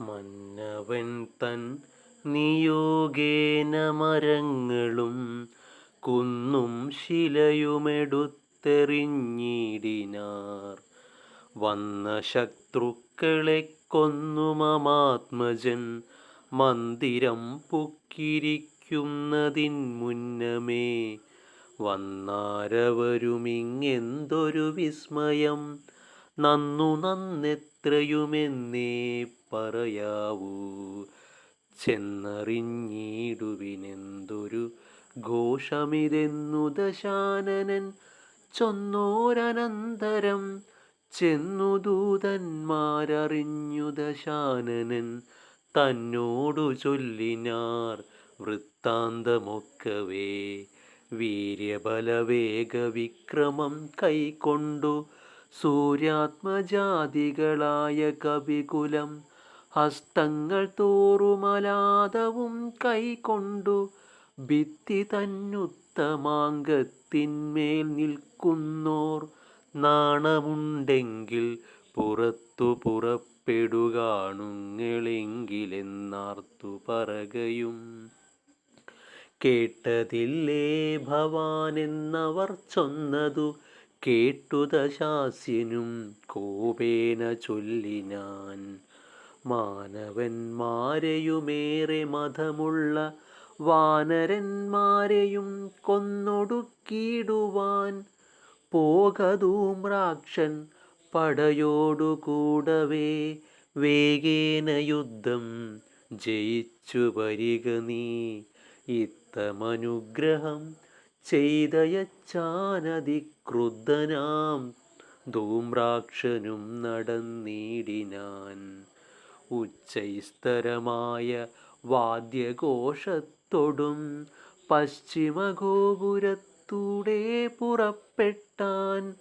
മന്നവൻ തൻ നിയോഗേന മരങ്ങളും കുന്നും ശിലയുമെടുത്തെറിഞ്ഞിടിനാർ. വന്ന ശത്രുക്കളെ കൊന്നു മമാത്മജൻ മന്ദിരം പൊക്കിരിക്കുന്നതിൻ മുന്നമേ. വന്നാരവരുമിങ്ങെന്തൊരു വിസ്മയം. നന്നു നന്നെത്രയുമെന്നേ പറയാവൂ. ചെന്നറിഞ്ഞിടുവിനെന്തൊരു ഘോഷമിതെന്നു ദശാനനൻ ചൊന്നോരനന്തരം ചെന്നു ദൂതന്മാരറിഞ്ഞു ദശാനനൻ തന്നോടു ചൊല്ലിനാർ വൃത്താന്തമൊക്കവേ. വീര്യബലവേഗ വിക്രമം കൈക്കൊണ്ടു സൂര്യാത്മജാതികളായ കവികുലം ഹസ്തങ്ങൾ തോറുമലാദവും കൈകൊണ്ടു ഭിത്തി തന്നുത്തമാങ്കത്തിന്മേൽ നിൽക്കുന്നോർ നാണമുണ്ടെങ്കിൽ പുറത്തു പുറപ്പെടുകാണുങ്ങളെങ്കിലെന്നാർത്തു പറകയും. കേട്ടതില്ലേ ഭവാനെന്നവർ ചൊന്നതു കേട്ടു ദശാസ്യനും കോപേന ചൊല്ലിനാൻ. മാനവന്മാരെയുമേറെ മതമുള്ള വാനരന്മാരെയും കൊന്നൊടുക്കിയിടുവാൻ പോകധൂമ്രാക്ഷൻ രാക്ഷൻ പടയോടുകൂടവേ. വേഗേന യുദ്ധം ജയിച്ചു വരിക നീ. ഇത്തമനുഗ്രഹം ചെയ്തയച്ചാനതിക്രുദ്ധനാം ധൂമ്രാക്ഷനും നടന്നിടിനാൻ. ഉച്ചൈസ്തരമായ വാദ്യഘോഷത്തോടും പശ്ചിമഗോപുരത്തൂടെ പുറപ്പെട്ടാൻ.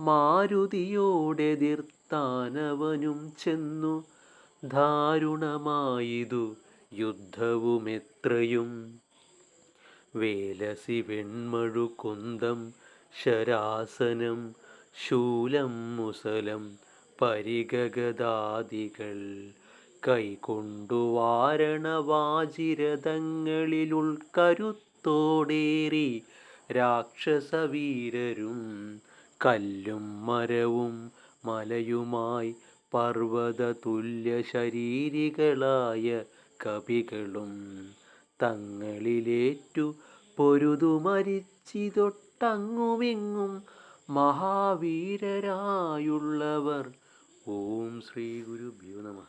മാരുതിയോടെതിർത്താനവനും ചെന്നു ദാരുണമായിതു യുദ്ധവുമെത്രയും. വേലസി വെൺമഴു കുന്തം ശരാസനം ശൂലം മുസലം പരിഗഗദാദികൾ. കൈകൊണ്ടു വാരണവാചിരതങ്ങളിലുൾക്കരുത്തോടേറി രാക്ഷസവീരരും കല്ലും മരവും മലയുമായി പർവത തുല്യ ശരീരികളായ കവികളും തങ്ങളിലേറ്റു പൊരുതുമരിച്ചിതൊട്ടങ്ങുമിങ്ങും മഹാവീരരായുള്ളവർ. ഓം ശ്രീ ഗുരുഭ്യോ നമ.